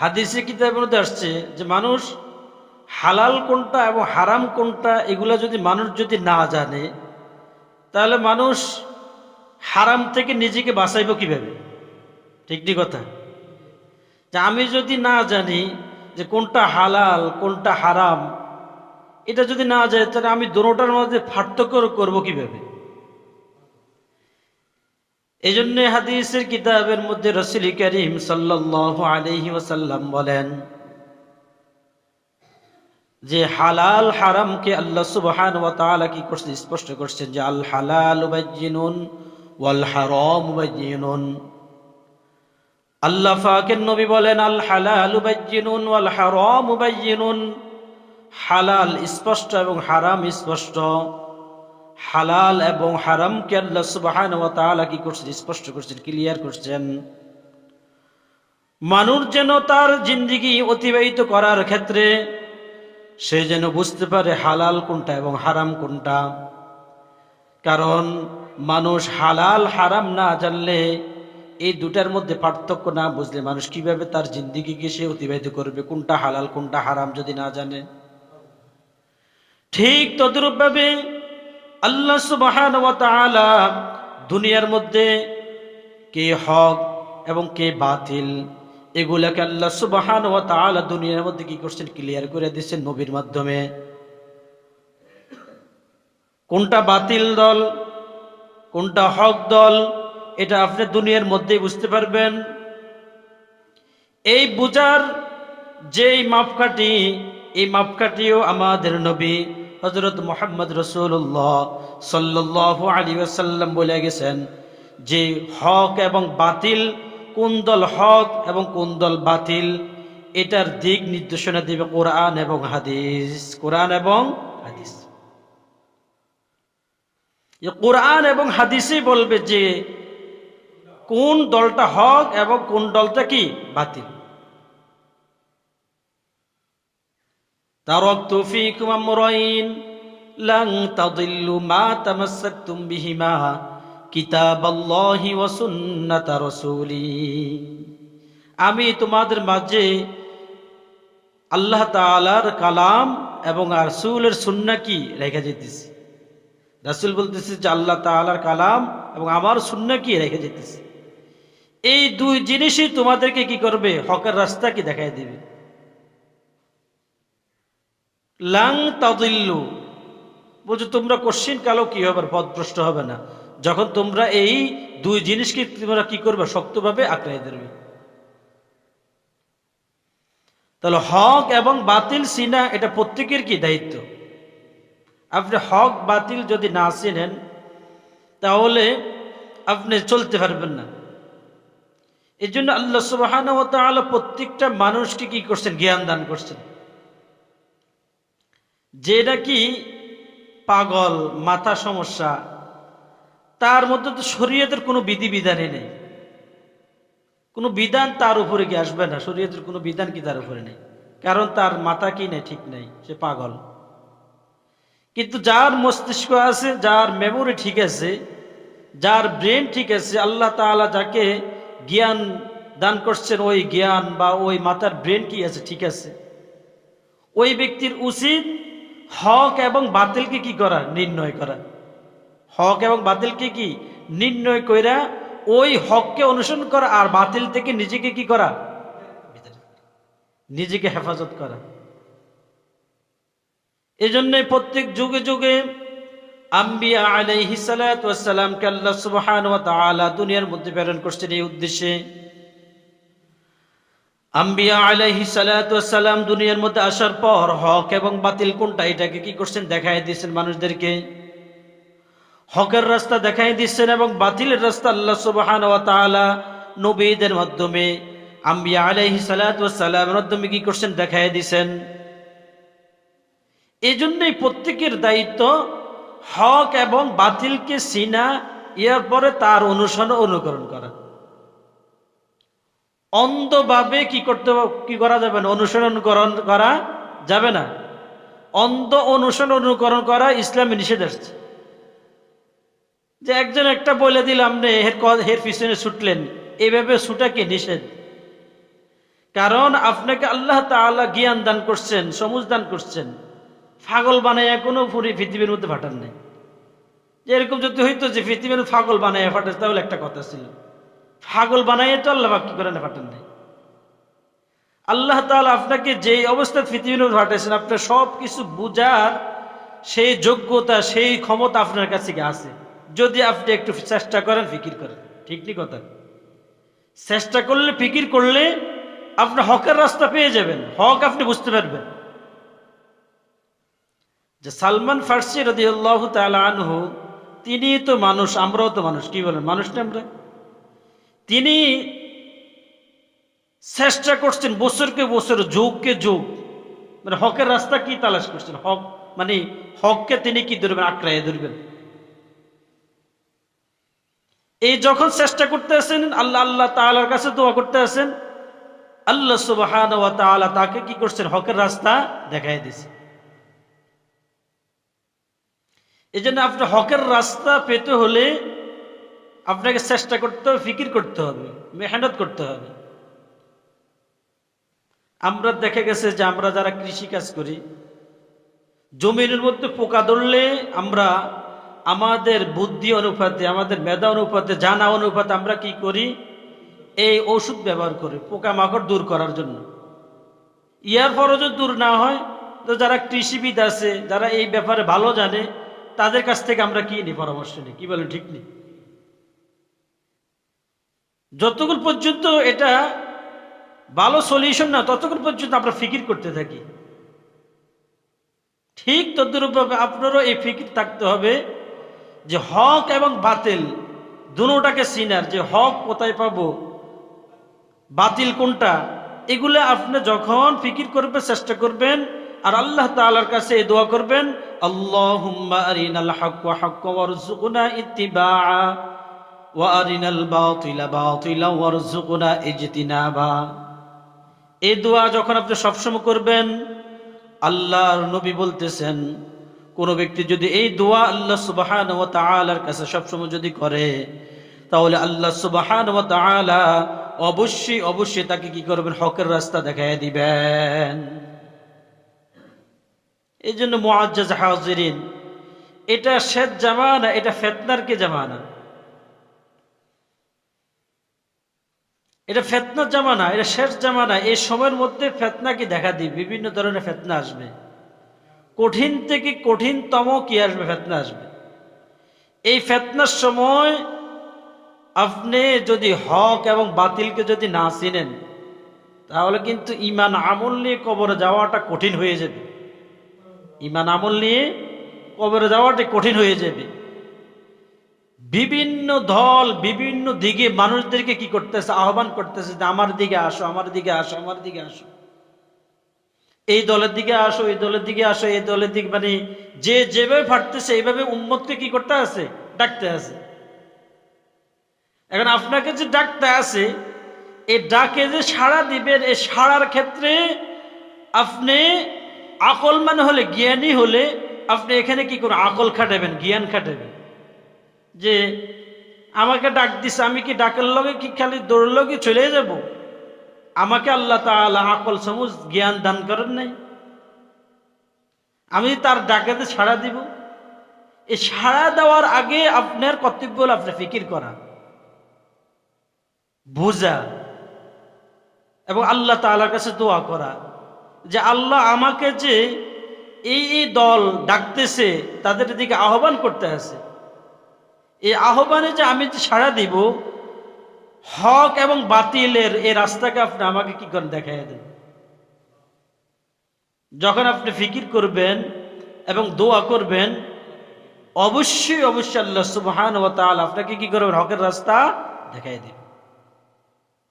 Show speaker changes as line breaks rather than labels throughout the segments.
হাদিসে কিতাবের মধ্যে আসছে যে মানুষ হালাল কোনটা এবং হারাম কোনটা, এগুলা যদি মানুষ যদি না জানে, তাহলে মানুষ হারাম থেকে নিজেকে বাঁচাইব কীভাবে? ঠিক নি কথা? যে আমি যদি না জানি যে কোনটা হালাল, কোনটা হারাম, এটা যদি না যায়, তাহলে আমি দোনোটার মধ্যে পার্থক্য করব কীভাবে? এই জন্য হাদিসের কিতাবের মধ্যে রসুল করিম সাল্লাহ আলহি ওসাল্লাম বলেন যে হালাল হারামকে আল্লাহ সুবহান ওয়া তাআলা কি করছেন স্পষ্ট করছেন যে আল হালাল বাইয়িনুন ওয়াল হারাম বাইয়িনুন আল্লাহ ফাকের নবী বলেন, আল হালাল বাইয়িনুন ওয়াল হারাম হালাল স্পষ্ট এবং হারাম স্পষ্ট। হালাল এবং হারামকে আল্লাহ সুবহান ওয়া তাআলা কি করছেন স্পষ্ট করছেন ক্লিয়ার করছেন। মানুষ যেন তার জিন্দিগি অতিবাহিত করার ক্ষেত্রে সে যেন বুঝতে পারে হালাল কোনটা এবং হারাম কোনটা। কারণ মানুষ হালাল, হারাম না জানলে এই দুটার মধ্যে পার্থক্য না বুঝলে মানুষ কীভাবে তার জিন্দিগিকে সে অতিবাহিত করবে? কোনটা হালাল, কোনটা হারাম যদি না জানে। ঠিক তদ্রূপভাবে আল্লাহ সুবাহান দুনিয়ার মধ্যে কে হক এবং কে বাতিল, এগুলাকে আল্লাহ সুবাহান ওয়া তাআলা দুনিয়ার মধ্যে কি করছেন? ক্লিয়ার করে দিচ্ছেন নবীর মাধ্যমে। কোনটা বাতিল দল, কোনটা হক দল, এটা আপনি দুনিয়ার মধ্যেই বুঝতে পারবেন। এই বুজার যেই মাপকাঠি, এই মাপকাঠিও আমাদের নবী হজরত মোহাম্মদ রসুল্লাহ সাল্লাহ আলী আসাল্লাম বলে গেছেন যে হক এবং বাতিল, কোন দল হক এবং কোন দল বাতিল, এটার দিক নির্দেশনা দিবে কোরআন এবং হাদিস, কোরআন এবং হাদিস। কোরআন এবং হাদিসই বলবে যে কোন দলটা হক এবং কোন দলটা কি? বাতিল। তারক্ত ফিকুম আমরাইন, লং তাদিল্লু মা তামাসসাকতুম বিহিমা, কিতাবাল্লাহি ওয়া সুন্নাত রাসূলি। আমি তোমাদের মাঝে আল্লাহ তাআলার কালাম এবং রাসূলের সুন্নাহ কি রেখে যেতেছি রাসূল বলতেছে যে আল্লাহ তাআলার কালাম এবং আমার সুন্নাহ কি রেখে যেতেছি এই দুই জিনিসই তোমাদেরকে কি করবে? হকের রাস্তা কি দেখায় দেবে? লাং তাদিল্লু। বলছো, তোমরা কোশ্চিন কালো কি হবে? পদভ্রষ্ট হবে না। যখন তোমরা এই দুই জিনিসকে তোমরা কি করবে? শক্তভাবে আঁকড়াই ধরবে। তাহলে হক এবং বাতিল সিনা, এটা প্রত্যেকের কি দায়িত্ব? আপনি হক, বাতিল যদি না চিনেন, তাহলে আপনি চলতে পারবেন না। এই জন্য আল্লাহ সুবাহান প্রত্যেকটা মানুষকে কি করছেন? জ্ঞান দান করছেন। যে নাকি পাগল, মাথা সমস্যা। তার মধ্যে তো শরীয়তের কোনো বিধিবিধানই নেই। কোনো বিধান তার উপরে কি আসবে না? শরীয়তের কোনো বিধান কি তার উপরে নেই? কারণ তার মাথা কি নেই? ঠিক নেই। সে পাগল। কিন্তু যার মস্তিষ্ক আছে, যার মেমোরি ঠিক আছে, যার ব্রেন ঠিক আছে, আল্লাহ তাআলা যাকে জ্ঞান দান করছেন, ওই জ্ঞান বা ওই মাথার ব্রেন কি আছে? ঠিক আছে। ওই ব্যক্তির উচিত হক এবং বাতিলকে কি করা? নির্ণয় করা। হক এবং বাতিলকে কি? নির্ণয় কইরা ওই হককে অনুসরণ করা আর বাতিল থেকে নিজেকে কি করা? নিজেকে হেফাজত করা। এই জন্য প্রত্যেক যুগে যুগে আম্বিয়া আলাইহি সালাতামকে আল্লাহ সুবহান ওয়া তাআলা দুনিয়ার মধ্যে প্রেরণ করছেন এই উদ্দেশ্যে। আম্বিয়া আলাইহি সালাতাম দুনিয়ার মধ্যে আসার পর হক এবং বাতিল কোনটা? এটাকে কি করছেন? দেখাই দিয়েছেন মানুষদেরকে। হকের রাস্তা দেখাই দিচ্ছেন এবং বাতিলের রাস্তা আল্লাহ সুবহান ওয়া তাআলা নবীদের মাধ্যমে আম্বিয়া আলাইহি সালাতামের মাধ্যমে কি করছেন? দেখাই দিছেন এই জন্যই প্রত্যেকের দায়িত্ব হক এবং বাতিলকে চিনা ইয়ার পরে তার অনুসরণ অনুকরণ করা। অন্ধভাবে কি করতে কি করা যাবে না? অনুসরণ করা যাবে না। অন্ধ অনুসরণ অনুকরণ করা ইসলামে নিষেধ আসছে। যে একজন একটা বলে দিলাম হের হের পিছনে ছুটলেন। এইভাবে ছুটাকে নিষেধ? কারণ আপনাকে আল্লাহ তাআলা জ্ঞান দান করছেন সমুজ দান করছেন। পাগল বানাইয়া কোনো পুরি পৃথিবীর মধ্যে ফাটান নেই। যে এরকম যদি হইতো যে পৃথিবীর পাগল বানাইয়া ফাটে তাহলে একটা কথা ছিল। পাগল বানাইয়া তো আল্লাহ কি করে না ফাটান নেই আল্লাহ তাআলা আপনাকে যেই অবস্থায় পৃথিবীর ফাটাইছেন আপনার সব কিছু বুঝার সেই যোগ্যতা, সেই ক্ষমতা আপনার কাছে আছে? যদি আপনি একটু চেষ্টা করেন, ফিকির করেন। ঠিক নি কথা? চেষ্টা করলে, ফিকির করলে আপনি হকের রাস্তা পেয়ে যাবেন। হক আপনি বুঝতে পারবেন। যে সালমান ফার্সি রদি আল্লাহ আনহু, তিনি তো মানুষ, আমরাও তো মানুষ। কি বলেন? মানুষ না আমরা? তিনি চেষ্টা করছেন বছরকে বছর, যুগকে যুগ মানে হকের রাস্তা কি তালাশ করছেন? হক মানে হককে তিনি কি ধরবেন? আঁকড়াইয়ে ধরবেন। এই যখন চেষ্টা করতে আছেন, আল্লাহ আল্লাহ তাআলার কাছে দোয়া করতে আছেন, আল্লাহ সুবহান তাকে কি করছেন? হকের রাস্তা দেখাই দিয়েছে। এই জন্য আপনার হকের রাস্তা পেতে হলে আপনাকে চেষ্টা করতে হবে, ফিকির করতে হবে, মেহনত করতে হবে। আমরা দেখা গেছে যে আমরা যারা কৃষি কাজ করি, জমিনের মধ্যে পোকা ধরলে আমরা আমাদের বুদ্ধি অনুপাতে, আমাদের মেধা অনুপাতে, জানা অনুপাতে আমরা কি করি? এই ওষুধ ব্যবহার করি, পোকামাকড় দূর করার জন্য। ইয়ার পরও যদি দূর না হয়, তো যারা কৃষিবিদ আছে, যারা এই ব্যাপারে ভালো জানে, তাদের কাছ থেকে আমরা কি নিই পরামর্শ নিই? কি বলেন, ঠিক নেই? যতক্ষণ পর্যন্ত এটা ভালো সলিউশন না, ততক্ষণ পর্যন্ত আমরা ফিকির করতে থাকি। ঠিক তদ্রূপভাবে আপনারও এই ফিকির থাকতে হবে যে হক এবং বাতিল দুটাকে সিনার, যে হক কোথায় পাবো, বাতিল কোনটা, এগুলো আপনি যখন ফিকির করবে চেষ্টা করবেন, আর আল্লাহ তাআলার কাছে এই দোয়া করবেন, আল্লাহুম্মা আরিনাল হাক্কা হাক্কা ওয়ারযুকনা ইত্তিবাআ ওয়া আরিনাল বাতিলা বাতিলা দোয়া যখন আপনি সবসময় করবেন, আল্লাহর নবী বলতেছেন, কোন ব্যক্তি যদি এই দোয়া আল্লাহ সুবাহান ও তালার কাছে সবসময় যদি করে, তাহলে আল্লাহ সুবাহান ও তালা অবশ্যই অবশ্যই তাকে কি করবেন? হকের রাস্তা দেখাই দিবেন। এই জন্য মোয়াজ্জাজ হাজিরিন, এটা শেষ জামানা, এটা ফেতনার কে জামানা? এটা ফেতনার জামানা এটা শেষ জামানা এই সময়ের মধ্যে ফেতনাকে দেখা দিই বিভিন্ন ধরনের ফেতনা আসবে। কঠিন থেকে কঠিনতম কি আসবে? ফেতনা আসবে। এই ফেতনার সময় আপনি যদি হক এবং বাতিলকে যদি না চিনেন, তাহলে কিন্তু ইমান আমল নিয়ে কবরে যাওয়াটা কঠিন হয়ে যাবে। ইমান আমল নিয়ে কবরে যাওয়াটা কঠিন হয়ে যাবে। বিভিন্ন দল বিভিন্ন দিকে মানুষদেরকে কি করতেছে? আহ্বান করতেছে যে, আমার দিকে আসো, আমার দিকে আসো, আমার দিকে আসো। এই দলের দিকে আসো, এই দলের দিকে আসো, এই দলের দিকে মানে যে যেভাবে ফাটতেছে, এইভাবে উম্মতকে কি করতে আছে? ডাকতে আছে। এখন আপনাকে যে ডাকতে আছে এই ডাকে যে সাড়া দিবেন এই সাড়ার ক্ষেত্রে আপনি আকল মানে হলে, জ্ঞানী হলে আপনি এখানে কি করুন? আকল খাটাবেন, জ্ঞান খাটাবেন। যে আমাকে ডাক দিছে, আমি কি ডাকের লগে কি খালি দৌড়ের লগে চলে যাব? আমাকে আল্লাহ তাআলা আকল সমুজ জ্ঞান দান করেন নাই। আমি তার ডাকেতে সাড়া দিব। এই সাড়া দেওয়ার আগে আপনার কর্তব্য হল আপনার ফিকির করা, বোঝা, এবং আল্লাহ তাআলার কাছে দোয়া করা যে আল্লাহ আমাকে যে এই এই দল ডাকতেছে, তাদের দিকে আহ্বান করতে আছে। এই আহ্বানে যে আমি সাড়া দিব, হক এবং বাতিলের এই রাস্তাকে আপনি আমাকে কি করেন দেখাই দেন? যখন আপনি ফিকির করবেন এবং দোয়া করবেন, অবশ্যই অবশ্যই আল্লাহ সুবহান ও তাল আপনাকে কি করবেন? হকের রাস্তা দেখাই দিন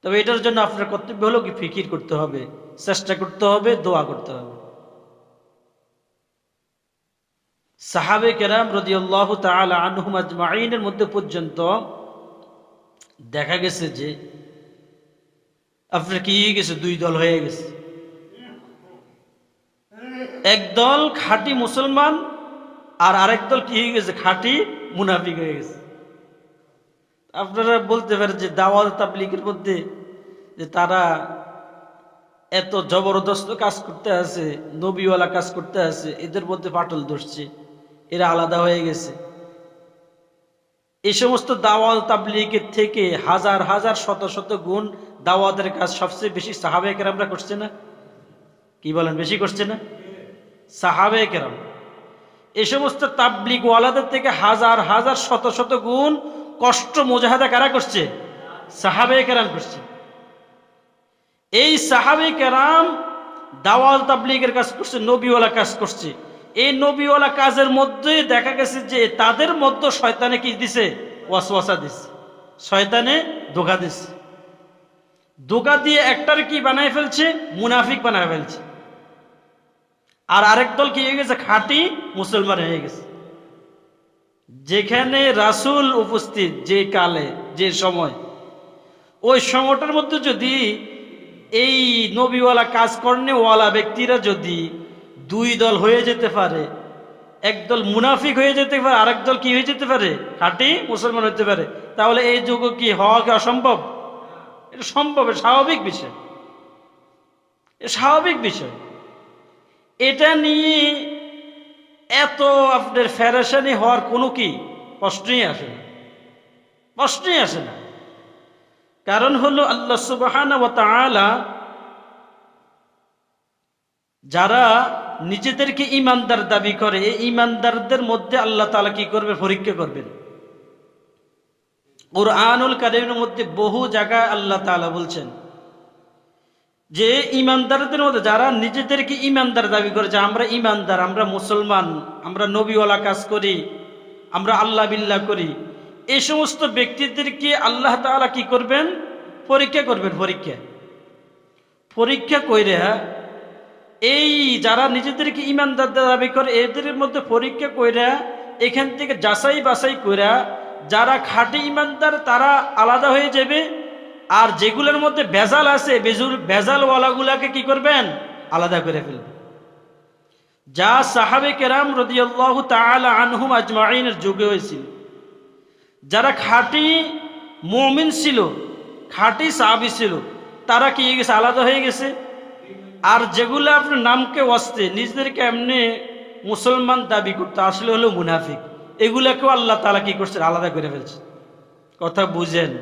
তবে এটার জন্য আপনার কর্তব্য হলো কি? ফিকির করতে হবে, চেষ্টা করতে হবে, দোয়া করতে হবে। সাহাবে কেরাম রদিয়াল্লাহ তাআলা আনহুম আজমাইনের মধ্যে পর্যন্ত দেখা গেছে যে আপনার কি গেছে, দুই দল হয়ে গেছে। এক দল খাঁটি মুসলমান আর আরেক দল কি হয়ে গেছে, খাঁটি মুনাফিক হয়ে গেছে। আপনারা বলতে পারেন যে দাওয়াত তাবলিগের মধ্যে যে তারা এত জবরদস্ত কাজ করতে আছে, নবীওয়ালা কাজ করতে আছে, এদের মধ্যে পাটল ধরছে। এরা আলাদা হয়ে গেছে। এই সমস্ত দাওয়াত তাবলিগের থেকে হাজার হাজার, শত শত গুণ দাওয়াতের কাজ সবচেয়ে বেশি সাহাবে কেরামরা করছে না? কি বলেন, বেশি করছে না? সাহাবে কেরাম। এই সমস্ত তাবলিগ ওয়ালাদের থেকে হাজার হাজার, শত শত গুণ কষ্ট, মোজাহাদা কারা করছে? সাহাবে কেরাম করছে। এই সাহাবে কেরাম দাওয়াল তাবলিগের কাজ করছে, নবীওয়ালা কাজ করছে। এই নবীওয়ালা কাজের মধ্যে দেখা গেছে যে তাদের মধ্যে শয়তানে কি দিছে? ওয়াসওয়াসা দিছে। শয়তানে ধোকা দিছে। ধোকা দিয়ে একটার কি বানায় ফেলছে? মুনাফিক বানায় ফেলছে। আর আরেক দল কি হয়ে গেছে? খাঁটি মুসলমান হয়ে গেছে। যেখানে রাসূল উপস্থিত যে কালে, যে সময়, ওই সময়টার মধ্যে যদি এই নবীওয়ালা কাজ কর্নেওয়ালা ব্যক্তিরা যদি দুই দল হয়ে যেতে পারে। একদল মুনাফিক হয়ে যেতে পারে, আরেক দল কি হয়ে যেতে পারে? খাঁটি মুসলমান হতে পারে। তাহলে এই যুগ কি হওয়া কি অসম্ভব? এটা সম্ভব স্বাভাবিক বিষয়। স্বাভাবিক বিষয়। এটা নিয়ে এত আপনার ফেরাসানি হওয়ার কোনো কি প্রশ্নই আসে না। প্রশ্নই আসে না। কারণ হলো আল্লাহ তাআলা যারা নিজেদেরকে ইমানদার দাবি করে, এই ইমানদারদের মধ্যে আল্লাহ তাআলা কি করবে? পরীক্ষা করবেন। কোরআনুল কারিমের মধ্যে বহু জায়গায় আল্লাহ তাআলা বলছেন যে, ইমানদারদের মধ্যে যারা নিজেদেরকে ইমানদার দাবি করে যে আমরা ইমানদার, আমরা মুসলমান, আমরা নবীওয়ালা কাজ করি, আমরা আল্লাহ বিল্লাহ করি এই সমস্ত ব্যক্তিদেরকে আল্লাহ তাআলা কি করবেন? পরীক্ষা করবেন, পরীক্ষা। পরীক্ষা কইরে এই যারা নিজেদেরকে ইমানদার দাবি করে, এদের মধ্যে পরীক্ষা কইরা, এখান থেকে যাচাই বাছাই কইরা, যারা খাঁটি ইমানদার, তারা আলাদা হয়ে যাবে। আর যেগুলোর মধ্যে ভেজাল আছে, বেজুল, ভেজালওয়ালাগুলাকে কি করবেন? আলাদা করে ফেলবেন। যা সাহাবে কেরাম রদিয়াল্লাহ তাআলা আনহুম আজমাইনের যুগে হয়েছিল। যারা খাঁটি মমিন ছিল, খাঁটি সাহাবি ছিল, তারা কি গেছে? আলাদা হয়ে গেছে। আর যেগুলো আপনার নামকে ওয়াস্তে নিজেদেরকে এমনি মুসলমান দাবি করতে, আসলে হলো মুনাফিক। এগুলাকেও আল্লাহ তালা কি করছেন? আলাদা করে ফেলছে। কথা বুঝেন।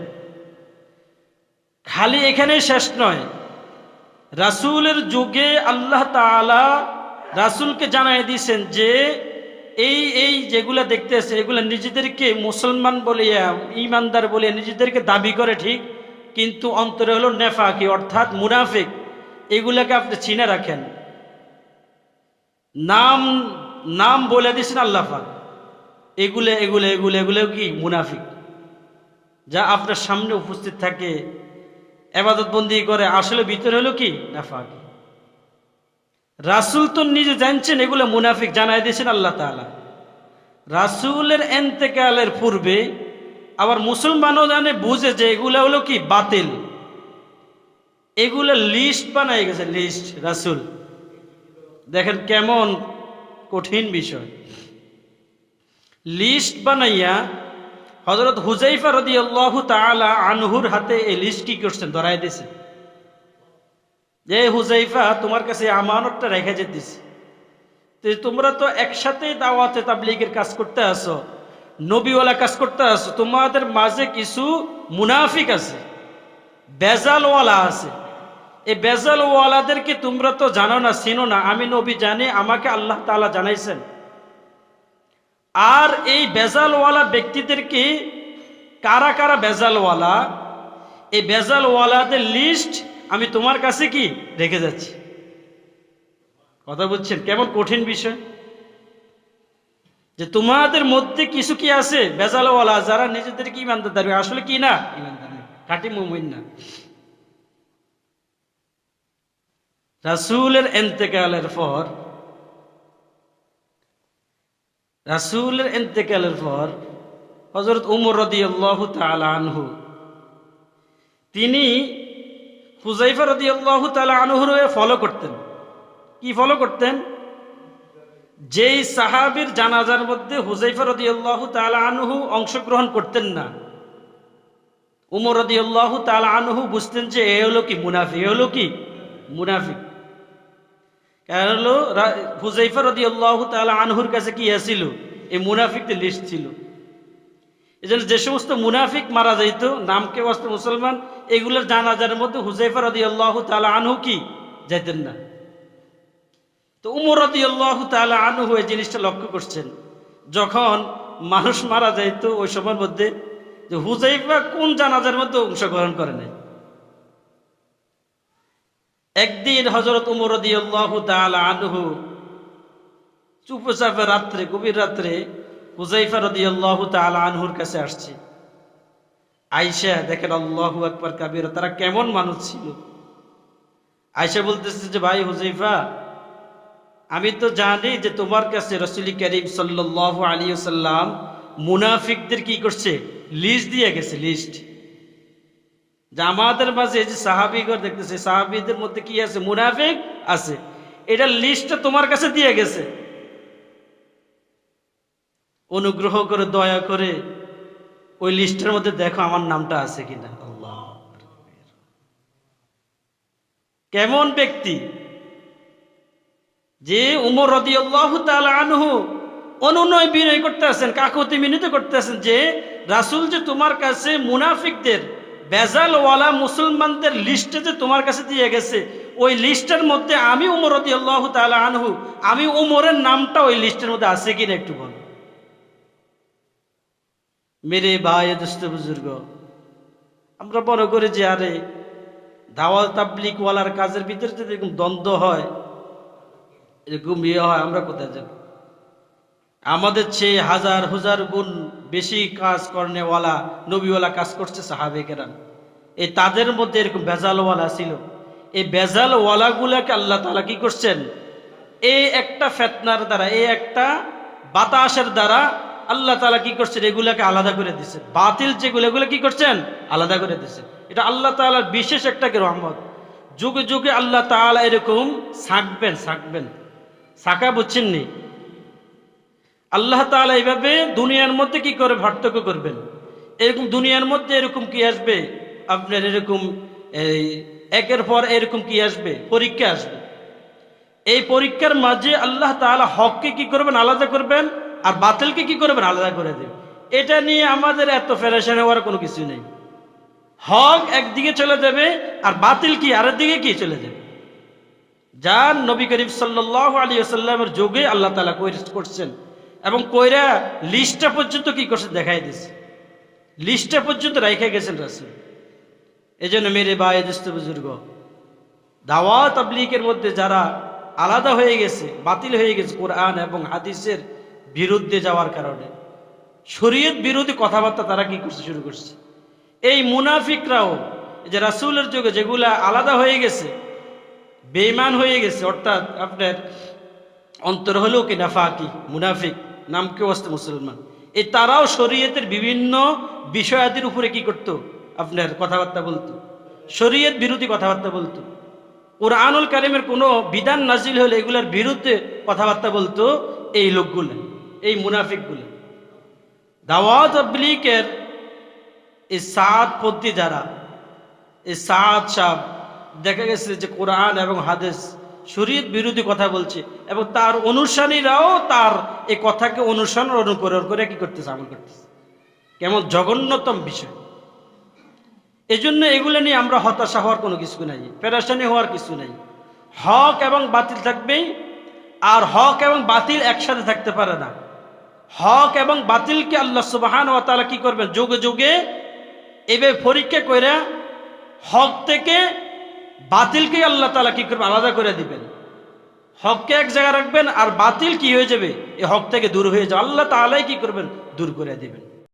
খালি এখানে শেষ নয়। রাসূলের যুগে আল্লাহ তাআলা রাসূলকে জানাই দিয়েছেন যে, এই এই যেগুলা দেখতেছে এগুলা নিজেদেরকে মুসলমান বলিয়া ইমানদার বলিয়া নিজেদেরকে দাবি করে ঠিক, কিন্তু অন্তরে হলো নেফাকি, অর্থাৎ মুনাফিক। এগুলাকে আপনি চিনে রাখেন। নাম নাম বলে দিয়েছেন আল্লাহ পাক। এগুলো এগুলো এগুলো এগুলো কি মুনাফিক? যা আপনার সামনে উপস্থিত থাকে, এবাদত বন্দি করে, আসলে ভিতরে হলো কি? নাফাক। রাসুল তো নিজে জানছেন এগুলো মুনাফিক, জানাই দিয়েছেন আল্লাহ তাআলা। রাসুলের এন্তেকালের পূর্বে আবার মুসলমানও জানে, বুঝে যে এগুলো হলো কি? বাতিল। এগুলো লিস্ট বানাই গেছে লিস্ট রাসুল। দেখেন কেমন কঠিন বিষয়। লিস্ট বানাইয়া হজরত হুজাইফা রদি আল্লাহ তালা আনহুর হাতে এই লিস্ট কি করছেন? ধরাই দিছে। যে হুজাইফা তোমার কাছে আমানতটা রেখে যেতেছি। তোমরা তো একসাথে দাওয়াতে তাবলিগের কাজ করতে আসো নবীওয়ালা কাজ করতে আসো তোমাদের মাঝে কিছু মুনাফিক আছে, বেজালওয়ালা আছে। এই বেজালওয়ালাদেরকে তোমরা তো জানো না, চিনো না। আমি নবী জানি, আমাকে আল্লাহ তাআলা জানাইছেন। আর এই বেজালওয়ালা ব্যক্তিদেরকে কারা কারা বেজালওয়ালা এই বেজালওয়ালাদের লিস্ট আমি তোমার কাছে কি? রেখে যাচ্ছি। কথা বুঝছেন কেমন কঠিন বিষয়। যে তোমাদের মধ্যে কিছু কি আছে? বেজালওয়ালা যারা নিজেদেরকে ইমানদার দাবি, আসলে কি না? ইমানদার খাঁটি মুমিন না। রাসূলের এন্তেকালের পর, রাসূলের এন্তেকালের পর হজরত উমর রদিয়াল্লাহু আনহু, তিনি হুজাইফা রদিয়াল্লাহু তাআলা আনহুর ফলো করতেন। কি ফলো করতেন? যেই সাহাবীর জানাজার মধ্যে হুজাইফা রদিয়াল্লাহু তাআলা আনহু অংশগ্রহণ করতেন না, উমর রদিয়াল্লাহু তাআলা আনহু বুঝতেন যে এ হলো কি মুনাফি এ হলো কি মুনাফিক। কারণ হলো হুজাইফা রদি আল্লাহ তালা আনহুর কাছে কি আছিল? এই মুনাফিকদের লিস্ট ছিল। এই জন্য যে সমস্ত মুনাফিক মারা যাইত নামকে বস্ত মুসলমান, এগুলোর জানাজার মধ্যে হুজাইফা রদি আল্লাহ তালা আনহু কি? যাইতেন না। তো উমর রদি আল্লাহ তালা আনহু এই জিনিসটা লক্ষ্য করছেন। যখন মানুষ মারা যাইত, ওই সময়ের মধ্যে যে হুজাইফা কোন জানাজার মধ্যে অংশগ্রহণ করে নাই? একদিন হজরত উমর আনহু চুপচাপে রাত্রে, গভীর রাত্রে হুজাইফা রদিয়াল্লাহু তাআলা আনহুর কাছে আসছে। আয়েশা, দেখেন আল্লাহু আকবার কাবীর, তারা কেমন মানুষ ছিল। আয়েশা বলতেছে যে, ভাই হুজাইফা আমি তো জানি যে তোমার কাছে রসুল করিম সাল্লাল্লাহু আলাইহি সাল্লাম মুনাফিকদের কি করছে? লিস্ট দিয়ে গেছে, লিস্ট। যে আমাদের মাঝে যে সাহাবিগর দেখতেছে, সাহাবিদের মধ্যে কি আছে? মুনাফিক আছে। এটা লিস্টটা তোমার কাছে দিয়ে গেছে। অনুগ্রহ করে, দয়া করে ওই লিস্টের মধ্যে দেখো আমার নামটা আছে কিনা। আল্লাহ। কেমন ব্যক্তি যে উমর রদি আল্লাহ আনহু অনুনয় বিনয় করতে আছেন, কাকতি মিনিত করতে আছেন, যে রাসুল যে তোমার কাছে মুনাফিকদের বেজালওয়ালা মুসলমানদের লিস্টে যে তোমার কাছে দিয়ে গেছে, ওই লিস্টের মধ্যে আমি উমর রদি আল্লাহ আনহু, আমি উমরের নামটা ওই লিস্টের মধ্যে আছে কিনা একটু বল। মেরে ভাই দোস্ত বুজুর্গ, আমরা বড় করে যে, আরে দাওয়াল তাবলিকওয়ালার কাজের ভিতরে যদি এরকম দ্বন্দ্ব হয়, এরকম ইয়ে হয়, আমরা কোথায় যাব? আমাদের চেয়ে হাজার হাজার গুণ বেশি কাজ করেওয়ালা নবীওয়ালা কাজ করছে সাহাবেকেরাম এই তাদের মধ্যে এরকম বেজালওয়ালা ছিল। এই বেজালওয়ালাগুলাকে আল্লাহ তালা কি করছেন? এই একটা ফেতনার দ্বারা এই একটা বাতাসের দ্বারা আল্লাহ তালা কি করছেন? এগুলাকে আলাদা করে দিচ্ছেন বাতিল যেগুলো, এগুলো কি করছেন? আলাদা করে দিচ্ছেন এটা আল্লাহ তালার বিশেষ একটা কি রহমত? যুগে যুগে আল্লাহ তাআলা এরকম থাকবেন থাকবেন সাকা বুঝছেননি? আল্লাহ তাআলা এইভাবে দুনিয়ার মধ্যে কি করে পার্থক্য করবেন? এরকম দুনিয়ার মধ্যে এরকম কি আসবে? আপনার এরকম এই একের পর এরকম কি আসবে? পরীক্ষা আসবে। এই পরীক্ষার মাঝে আল্লাহ তাআলা হককে কি করবেন? আলাদা করবেন আর বাতিলকে কি করবেন? আলাদা করে দেবেন। এটা নিয়ে আমাদের এত ফেরেশান হওয়ার কোনো কিছু নেই। হক একদিকে চলে যাবে আর বাতিল কি আরেক দিকে কি চলে যাবে? যার নবী করিম সাল্লাহ আলী আসাল্লামের যোগে আল্লাহ তালা করছেন। এবং কইরা লিস্টটা পর্যন্ত কি করছে দেখাই দিছে। লিস্টটা পর্যন্ত রেখে গেছেন রাসুল। এই জন্য মেরে বা এদস্ত বুজুর্গ, দাওয়াত তাবলিকের মধ্যে যারা আলাদা হয়ে গেছে, বাতিল হয়ে গেছে কোরআন এবং হাদিসের বিরুদ্ধে যাওয়ার কারণে, শরীয়ত বিরোধী কথাবার্তা তারা কি করছে, শুরু করছে। এই মুনাফিকরাও যে রাসুলের যুগে যেগুলা আলাদা হয়ে গেছে বেইমান হয়ে গেছে, অর্থাৎ আপনার অন্তর হলেও কি নাফাকি, মুনাফিক। নাম কেউ আসতে মুসলমান? এই তারাও শরীয়তের বিভিন্ন বিষয়াদির উপরে কি করতো? আপনার কথাবার্তা বলতো। শরীয়ত বিরোধী কথাবার্তা বলতো। কোরআনুল কারিমের কোনো বিধান নাজিল হলে এগুলোর বিরুদ্ধে কথাবার্তা বলতো এই লোকগুলো, এই মুনাফিকগুলো। দাওয়াত অবলিকের এই সাত পদ্ধতি যারা, এই সাত সাপ দেখা গেছে যে কোরআন এবং হাদিস শরীয়ত বিরোধী কথা বলছে এবং তার অনুসারীরাও তার এই কথাকে অনুসরণ অনুকরণ করে কি করতেছে? আমল করতেছে। কেমন জঘন্যতম বিষয়। এই জন্য এগুলো নিয়ে আমরা হতাশা হওয়ার কোনো কিছু নাই, পেরেশানি হওয়ার কিছু নাই। হক এবং বাতিল থাকবেই, আর হক এবং বাতিল একসাথে থাকতে পারে না। হক এবং বাতিলকে আল্লাহ সুবাহান ও তারা কি করবেন? যুগে যুগে এভাবে পরীক্ষা করে হক থেকে বাতিলকে আল্লাহ তালা কি করবেন আলাদা করে দিবেন। হককে এক জায়গায় রাখবেন আর বাতিল কি হয়ে যাবে? এই হক থেকে দূর হয়ে যাবে আল্লাহ তালাই কি করবেন? দূর করে দিবেন।